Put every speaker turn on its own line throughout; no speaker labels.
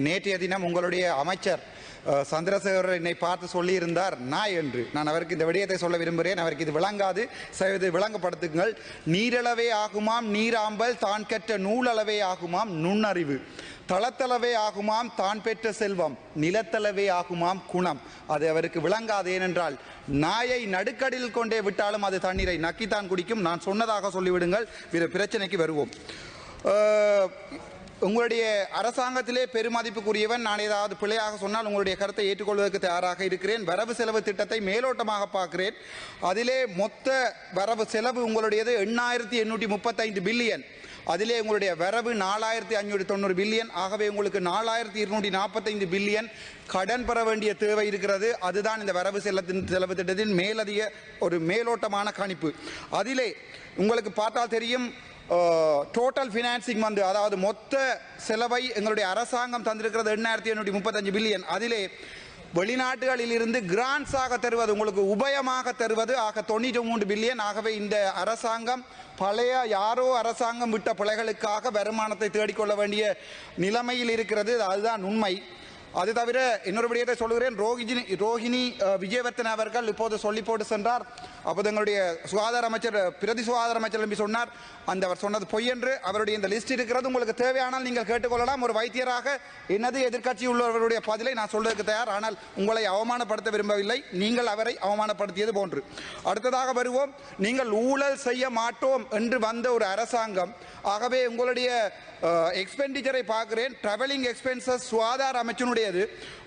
நேற்றைய தினம் உங்களுடைய அமைச்சர் சந்திரசேகர் என்னை பார்த்து சொல்லியிருந்தார் நாய் என்று. நான் அவருக்கு இந்த விடயத்தை சொல்ல விரும்புகிறேன் அவருக்கு இது விளங்காது. இது விளங்கப்படுத்துங்கள். நீரளவே ஆகுமாம் நீராம்பல் தான் கற்ற நூலளவே ஆகுமாம் நுண்ணறிவு. தளத்தளவே ஆகுமாம் தான் பெற்ற செல்வம். நிலத்தளவே ஆகுமாம் குணம். அது அவருக்கு விளங்காது. ஏனென்றால் நாயை நடுக்கடில் கொண்டே விட்டாலும் அது தண்ணீரை நக்கித்தான் குடிக்கும். நான் சொன்னதாக சொல்லிவிடுங்கள். பிற பிரச்சனைக்கு வருவோம். உங்களுடைய அரசாங்கத்திலே பெருமதிப்புக்குரியவன் நான் ஏதாவது பிழையாக சொன்னால் உங்களுடைய கருத்தை ஏற்றுக்கொள்வதற்கு தயாராக இருக்கிறேன். வரவு செலவு திட்டத்தை மேலோட்டமாக பார்க்கிறேன். அதிலே மொத்த வரவு செலவு உங்களுடையது எண்ணாயிரத்தி எண்ணூற்றி முப்பத்தைந்து பில்லியன். அதிலே உங்களுடைய வரவு நாலாயிரத்தி அஞ்சூற்றி தொண்ணூறு பில்லியன். ஆகவே உங்களுக்கு நாலாயிரத்தி இருநூற்றி நாற்பத்தைந்து பில்லியன் கடன் பெற வேண்டிய தேவை இருக்கிறது. அதுதான் இந்த வரவு செலத்தின் செலவு திட்டத்தின் மேலதிக ஒரு மேலோட்டமான கணிப்பு. அதிலே உங்களுக்கு பார்த்தால் தெரியும் டோட்டல் ஃபினான்சிங் வந்து அதாவது மொத்த செலவை எங்களுடைய அரசாங்கம் தந்திருக்கிறது எண்ணாயிரத்தி எண்ணூற்றி முப்பத்தஞ்சு பில்லியன் அதிலே வெளிநாடுகளில் இருந்து கிராண்ட்ஸாக தருவது உங்களுக்கு உபயமாக தருவது ஆக தொண்ணூற்றி மூன்று பில்லியன் ஆகவே இந்த அரசாங்கம் பழைய யாரோ அரசாங்கம் விட்ட பிழைகளுக்காக வருமானத்தை தேடிக்கொள்ள வேண்டிய நிலைமையில் இருக்கிறது அதுதான் உண்மை அது தவிர இன்னொரு விடயத்தை சொல்கிறேன் ரோஹிஜினி ரோஹிணி விஜயவர்த்தன் அவர்கள் இப்போது சொல்லி போட்டு சென்றார். அப்போது எங்களுடைய சுகாதார அமைச்சர் பிரதி சுகாதார அமைச்சர் நம்பி சொன்னார். அந்த அவர் சொன்னது பொய் என்று அவருடைய இந்த லிஸ்ட் இருக்கிறது. உங்களுக்கு தேவையானால் நீங்கள் கேட்டுக்கொள்ளலாம். ஒரு வைத்தியராக எனது எதிர்க்கட்சி உள்ளவர்களுடைய பதிலை நான் சொல்வதற்கு தயார். ஆனால் உங்களை அவமானப்படுத்த விரும்பவில்லை. நீங்கள் அவரை அவமானப்படுத்தியது போன்று. அடுத்ததாக வருவோம். நீங்கள் ஊழல் செய்ய மாட்டோம் என்று வந்த ஒரு அரசாங்கம். ஆகவே உங்களுடைய எக்ஸ்பெண்டிச்சரை பார்க்கிறேன். டிராவலிங் எக்ஸ்பென்சஸ் சுகாதார அமைச்சினுடையது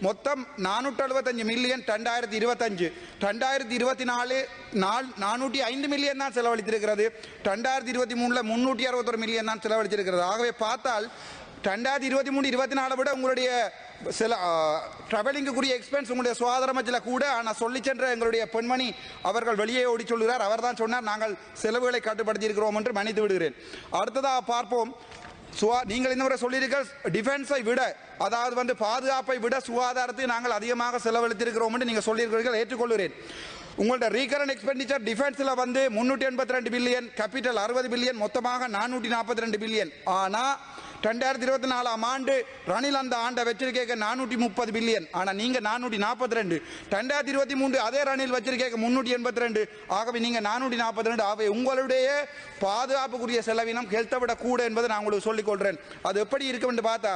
மொத்தம் நானூற்றி அறுபத்தஞ்சு மில்லியன் ரெண்டாயிரத்தி இருபத்தஞ்சு. ரெண்டாயிரத்தி இருபத்தி நாலு நால் நானூற்றி ஐந்து மில்லியன் தான் செலவழித்திருக்கிறது. ரெண்டாயிரத்தி இருபத்தி மூணில் முந்நூற்றி அறுபத்தொரு மில்லியன் தான் செலவழித்திருக்கிறது. ஆகவே பார்த்தால் ரெண்டாயிரத்தி இருபத்தி மூணு இருபத்தி நாலு விட உங்களுடைய சில ட்ராவலிங்குக்குரிய எக்ஸ்பென்ஸ் உங்களுடைய சுகாதார அமைச்சில் கூட ஆனால் சொல்லி சென்ற எங்களுடைய பெண்மணி அவர்கள் வெளியே ஓடி சொல்கிறார் அவர் தான் சொன்னார் நாங்கள் செலவுகளை கட்டுப்படுத்தி இருக்கிறோம் என்று மன்னித்து விடுகிறேன். அடுத்ததாக பார்ப்போம் சுவா நீங்கள் இந்த முறை சொல்லியிருக்க டிஃபென்ஸை விட அதாவது வந்து பாதுகாப்பை விட சுகாதாரத்தை நாங்கள் அதிகமாக செலவழித்திருக்கிறோம் என்று நீங்கள் சொல்லியிருக்கிறீர்கள் ஏற்றுக்கொள்கிறேன். உங்களோட ரீகரண்ட் எக்ஸ்பெண்டிச்சர் டிஃபென்ஸில் வந்து முன்னூற்றி எண்பத்தி ரெண்டு பில்லியன் கேபிட்டல் அறுபது பில்லியன் மொத்தமாக நானூற்றி நாற்பத்தி ரெண்டு பில்லியன் ஆனால் ரெண்டாயிரத்தி இருபத்தி நாலாம் ஆண்டு ரணில் அந்த ஆண்டை வச்சிருக்கேக்க நானூற்றி முப்பது பில்லியன். ஆனால் நீங்கள் நானூற்றி நாற்பத்தி ரெண்டு. ரெண்டாயிரத்தி இருபத்தி மூன்று அதே ரணில் வச்சிருக்கேக்க முன்னூற்றி எண்பத்தி ரெண்டு. ஆகவே நீங்கள் நானூற்றி நாற்பத்தி ரெண்டு. ஆகவே உங்களுடைய பாதுகாப்புக்குரிய செலவினம் ஹெல்த்தை விட கூட என்பதை நான் உங்களுக்கு சொல்லிக்கொள்கிறேன் அது எப்படி இருக்கும் என்று பார்த்தா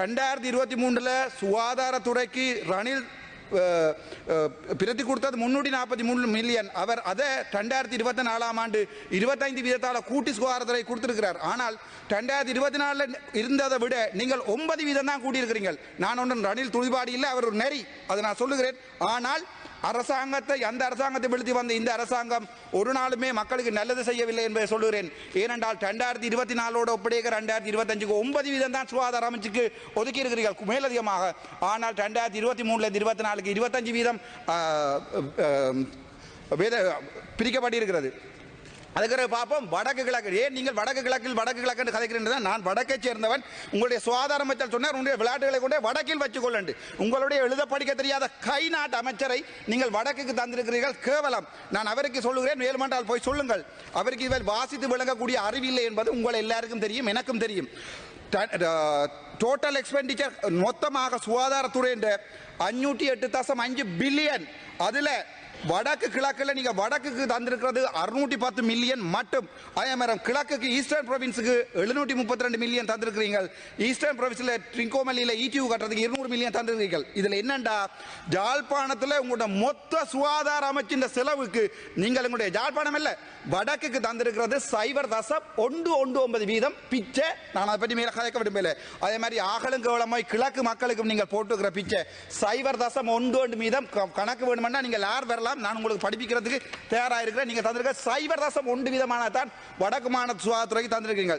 ரெண்டாயிரத்தி இருபத்தி மூன்றில் சுகாதாரத்துறைக்கு ரணில் பிரதி கொடுத்தது முன்னூற்றி நாற்பத்தி மூணு மில்லியன் அவர் அதை ரெண்டாயிரத்தி இருபத்தி நாலாம் ஆண்டு இருபத்தைந்து வீதத்தால் கூட்டி சுகாதாரத்துறை கொடுத்திருக்கிறார். ஆனால் ரெண்டாயிரத்தி இருபத்தி நாலில் இருந்ததை விட நீங்கள் ஒன்பது வீதம் தான் கூட்டியிருக்கிறீங்க நான் ஒன்றும் ரணில் துணிபாடி இல்லை அவர் ஒரு நெறி. அதை நான் சொல்லுகிறேன். ஆனால் அரசாங்கத்தை அந்த அரசாங்கத்தை வீழ்த்தி வந்த இந்த அரசாங்கம் ஒரு நாளுமே மக்களுக்கு நல்லது செய்யவில்லை என்பதை சொல்லுகிறேன். ஏனென்றால் ரெண்டாயிரத்தி இருபத்தி நாலோட ஒப்படைக்க ரெண்டாயிரத்தி இருபத்தஞ்சுக்கு ஒன்பது வீதம் தான் சுகாதார அமைச்சுக்கு ஒதுக்கி இருக்கிறீர்கள் மேலதிகமாக. ஆனால் ரெண்டாயிரத்தி இருபத்தி மூணுல இருபத்தி நாலுக்கு இருபத்தஞ்சு வீதம் பிரிக்கப்பட்டிருக்கிறது. அதுக்கு பார்ப்போம் வடக்கு கிழக்கு. ஏன் நீங்கள் வடக்கு கிழக்கில் வடக்கு கிழக்கு கதைக்கிறேன் நான் வடக்கை சேர்ந்தவன். உங்களுடைய சுகாதார அமைச்சர் சொன்னார் உங்களுடைய விளையாட்டுகளை கொண்டே வடக்கில் வச்சுக்கொள்ளண்டு உங்களுடைய எழுத படிக்க தெரியாத கை நாட்டு அமைச்சரை நீங்கள் வடக்குக்கு தந்திருக்கிறீர்கள் கேவலம். நான் அவருக்கு சொல்லுகிறேன் வேலுமண்டால் போய் சொல்லுங்கள். அவருக்கு இவர் வாசித்து விளங்கக்கூடிய அறிவில்லை என்பது உங்கள் எல்லாருக்கும் தெரியும் எனக்கும் தெரியும். டோட்டல் எக்ஸ்பெண்டிச்சர் மொத்தமாக சுகாதாரத்துறை என்ற அஞ்சூற்றி எட்டு தசம் அஞ்சு பில்லியன் அதில் வடக்கு கிழக்குல நீங்க வடக்குக்கு தந்திருக்கிறது அறுநூற்றி பத்து மில்லியன் மட்டும். அதே மாதிரி கிழக்குக்கு ஈஸ்டர்ன் ப்ரொவின்ஸுக்கு எழுநூற்றி முப்பத்தி ரெண்டு மில்லியன் தந்திருக்கிறீங்க ஈஸ்டர்ன் ப்ரொவின்ஸில் ட்ரிங்கோமல்லியில் ஈடியூ கட்டுறதுக்கு இருநூறு மில்லியன் தந்திருக்கிறீர்கள். இதில் என்னண்டா? ஜாழ்ப்பாணத்தில் உங்களோட மொத்த சுகாதார அமைச்சின் செலவுக்கு நீங்கள் உங்களுடைய ஜாழ்ப்பாணம் இல்லை வடக்குக்கு தந்திருக்கிறது சைபர் தசம் ஒன்று ஒன்று ஒன்பது வீதம். பிச்சை நான் அதை பற்றி மேலே கதைக்க விரும்பல. அதே மாதிரி ஆகலும் கேவலமாய் கிழக்கு மக்களுக்கும் நீங்கள் போட்டுக்கிற பிச்சை சைபர் தசம் ஒன்று ஒன்று மீதம் க- கணக்கு வேணுமென்னா நீங்கள் யார் வரலாம் நான் உங்களுக்கு படிப்பிக்கிறதுக்கு தயாராக இருக்கிறேன் நீங்கள் தந்திருக்க சைபர் ஒன்று விதமான தான் வடக்கு மாநில சுகாதாரத்துறைக்கு தந்திருக்கீங்க